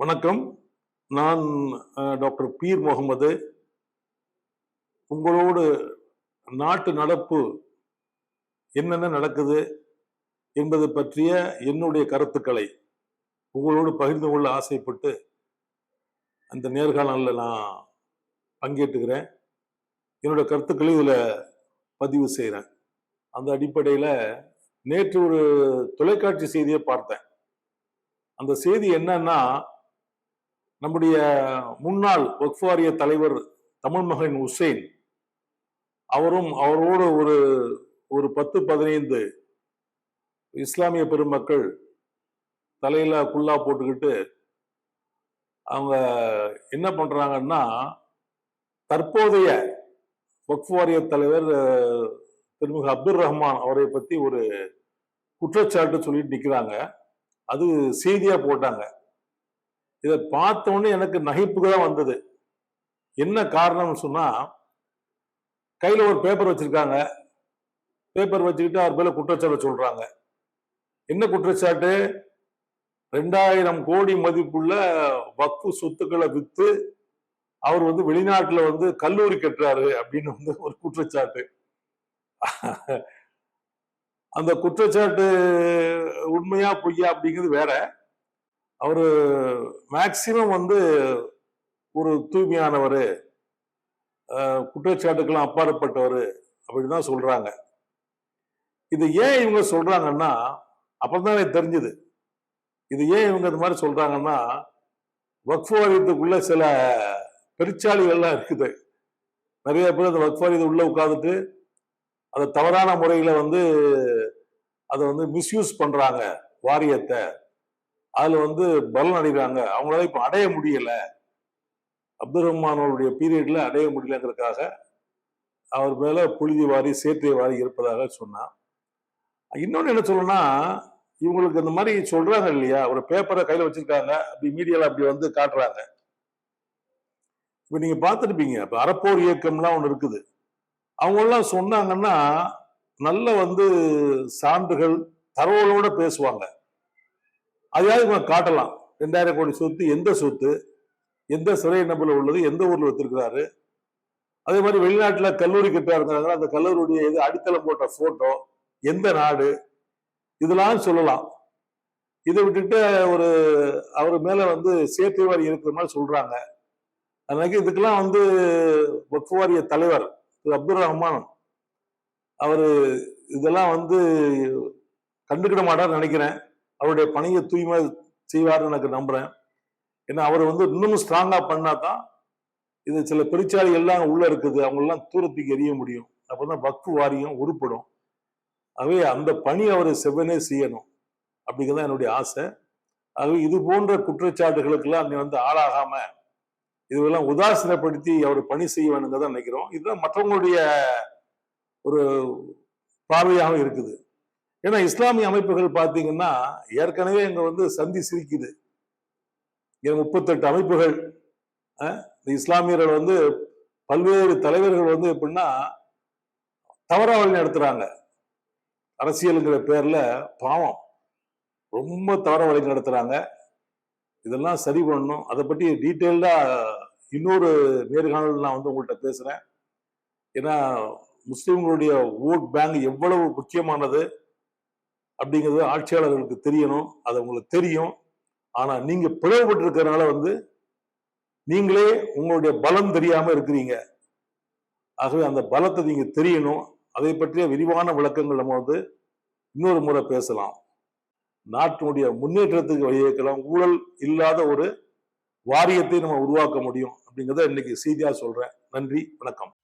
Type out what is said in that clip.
வணக்கம். நான் doctor beer Mohammed. உங்களோடு நாட்டு நடப்பு என்னென்ன நடக்குது என்பது பற்றிய என்னுடைய கருத்துக்களை உங்களோடு பகிர்ந்து கொள்ள ஆசைப்பட்டு அந்த நேர்காணலில் நான் பங்கேற்றுக்கிறேன் என்னோட கருத்துக்களை இதில் பதிவு செய்கிறேன். அந்த அடிப்படையில் நேற்று ஒரு தொலைக்காட்சி செய்தியை பார்த்தேன். அந்த செய்தி என்னன்னா நம்முடைய முன்னாள் ஒக்ஃப் வாரிய தலைவர் தமிழ் மகன் உசேன் அவரும் அவரோடு ஒரு ஒரு பத்து பதினைந்து இஸ்லாமிய பெருமக்கள் தலையில குல்லா போட்டுக்கிட்டு அவங்க என்ன பண்றாங்கன்னா தற்போதைய வக்ஃப் வாரிய தலைவர் திருமிகு அப்துல் ரஹ்மான் அவரை பத்தி ஒரு குற்றச்சாட்டு சொல்லிட்டு நிற்கிறாங்க அது செய்தியா போட்டாங்க. இதை பார்த்தோன்னே எனக்கு நகைப்புக்கு தான் வந்தது. என்ன காரணம்னு சொன்னா கையில் ஒரு பேப்பர் வச்சிருக்காங்க. பேப்பர் வச்சுக்கிட்டு அவர் மேலே குற்றச்சாட்டு சொல்றாங்க. என்ன குற்றச்சாட்டு? ரெண்டாயிரம் கோடி மதிப்புள்ள வக்ஃபு சொத்துக்களை வித்து அவர் வந்து வெளிநாட்டுல வந்து கல்லூரி கட்டுறாரு அப்படின்னு வந்து ஒரு குற்றச்சாட்டு. அந்த குற்றச்சாட்டு உண்மையா பொய்யா அப்படிங்கிறது வேற. அவர் மேக்சிமம் வந்து ஒரு தூய்மையானவர் குற்றச்சாட்டுக்கெல்லாம் அப்பாற்பட்டவர் தான் சொல்றாங்க. இது ஏன் இவங்க சொல்றாங்கன்னா அப்பதான் எனக்கு தெரிஞ்சுது. இது ஏன் இவங்க இந்த மாதிரி சொல்றாங்கன்னா வக்ஃப் வாரியத்துக்குள்ள சில பெருச்சாளிகள்லாம் இருக்குது. நிறைய பேர் அந்த வக்ஃப் வாரியத்தை உள்ள உட்காந்துட்டு அதை தவறான முறையில் வந்து அதை வந்து மிஸ்யூஸ் பண்றாங்க வாரியத்தை. அதுல வந்து பலன் அடைகிறாங்க. அவங்களால இப்ப அடைய முடியல. அப்துல் ரஹ்மானோருடைய பீரியட்ல அடைய முடியலங்கிறதுக்காக அவர் மேல புழுதி வாரி சேர்த்தை வாரி இருப்பதாக சொன்னான் இன்னொன்று என்ன சொல்லணும்னா இவங்களுக்கு இந்த மாதிரி சொல்றாங்க இல்லையா? ஒரு பேப்பரை கையில் வச்சிருக்காங்க. அப்படி மீடியால அப்படி வந்து காட்டுறாங்க. இப்போ நீங்கள் பார்த்துருப்பீங்க. இப்போ அறப்போர் இயக்கம்லாம் ஒன்று இருக்குது. அவங்களாம் சொன்னாங்கன்னா நல்ல வந்து சான்றுகள் தரவுகளோட பேசுவாங்க. அதையாவது இவங்க காட்டலாம். ரெண்டாயிரம் கோடி சொத்து எந்த சொத்து எந்த சிறை நபர்ல உள்ளது எந்த ஊர்ல வச்சிருக்கிறாரு? அதே மாதிரி வெளிநாட்டுல கல்லூரி கட்டா இருந்தாங்க அந்த கல்லூரியுடைய இது அடித்தளம் போட்ட போட்டோ எந்த நாடு? இதெல்லாம் சொல்லலாம். இதை விட்டுட்டு ஒரு அவர் மேல வந்து சேர்த்து வாரி இருக்கிற மாதிரி சொல்றாங்க. அதனால இதுக்கெல்லாம் வந்து வக்ஃபு வாரிய தலைவர் திரு அப்துல் ரஹ்மான் அவர் இதெல்லாம் வந்து கண்டுக்கிட மாட்டார்னு நினைக்கிறேன். அவருடைய பணியை தூய்மை செய்வார்னு எனக்கு நம்புறேன். ஏன்னா அவர் வந்து இன்னும் ஸ்ட்ராங்கா பண்ணா தான் இது சில பெருச்சாளிகள்லாம் உள்ள இருக்குது. அவங்க எல்லாம் தூரத்துக்கு எரிய முடியும். அப்பதான் வக்ஃபு வாரியம் உருப்படும். ஆகவே அந்த பணி அவர் செவ்வனே செய்யணும். அப்படிங்கிறதான் என்னுடைய ஆசை. ஆகவே இது போன்ற குற்றச்சாட்டுகளுக்கெல்லாம் நீ வந்து ஆளாகாம இதுவெல்லாம் உதாசீனப்படுத்தி அவர் பணி செய்ய வேணுங்கிறத நினைக்கிறோம். இதுதான் மற்றவங்களுடைய ஒரு பார்வையாக இருக்குது. ஏன்னா இஸ்லாமிய அமைப்புகள் பார்த்தீங்கன்னா ஏற்கனவே இங்க வந்து சந்தி சிரிக்குது. முப்பத்தெட்டு அமைப்புகள் இந்த இஸ்லாமியர்கள் வந்து பல்வேறு தலைவர்கள் வந்து எப்படின்னா தவறா வழி நடத்துறாங்க. அரசியலுங்கிற பேர்ல பாவம். ரொம்ப தவற வழி நடத்துறாங்க. இதெல்லாம் சரி பண்ணணும். அதை பற்றி டீட்டெயில்டா இன்னொரு நேர்காணல் நான் வந்து உங்கள்கிட்ட பேசுறேன். ஏன்னா முஸ்லிம்களுடைய ஓட் பேங்க் எவ்வளவு முக்கியமானது அப்படிங்கிறது ஆட்சியாளர்களுக்கு தெரியணும். அது உங்களுக்கு தெரியும். ஆனால் நீங்கள் பிளவுபட்டு இருக்கிறதுனால வந்து நீங்களே உங்களுடைய பலம் தெரியாமல் இருக்கிறீங்க. ஆகவே அந்த பலத்தை நீங்கள் தெரியணும். அதை பற்றிய விரிவான விளக்கங்கள் நம்ம வந்து இன்னொரு முறை பேசலாம். நாட்டினுடைய முன்னேற்றத்துக்கு வழிவகுக்கலாம் ஊழல் இல்லாத ஒரு வாரியத்தை நம்ம உருவாக்க முடியும் அப்படிங்கிறத இன்னைக்கு செய்தியாக சொல்கிறேன் நன்றி. வணக்கம்.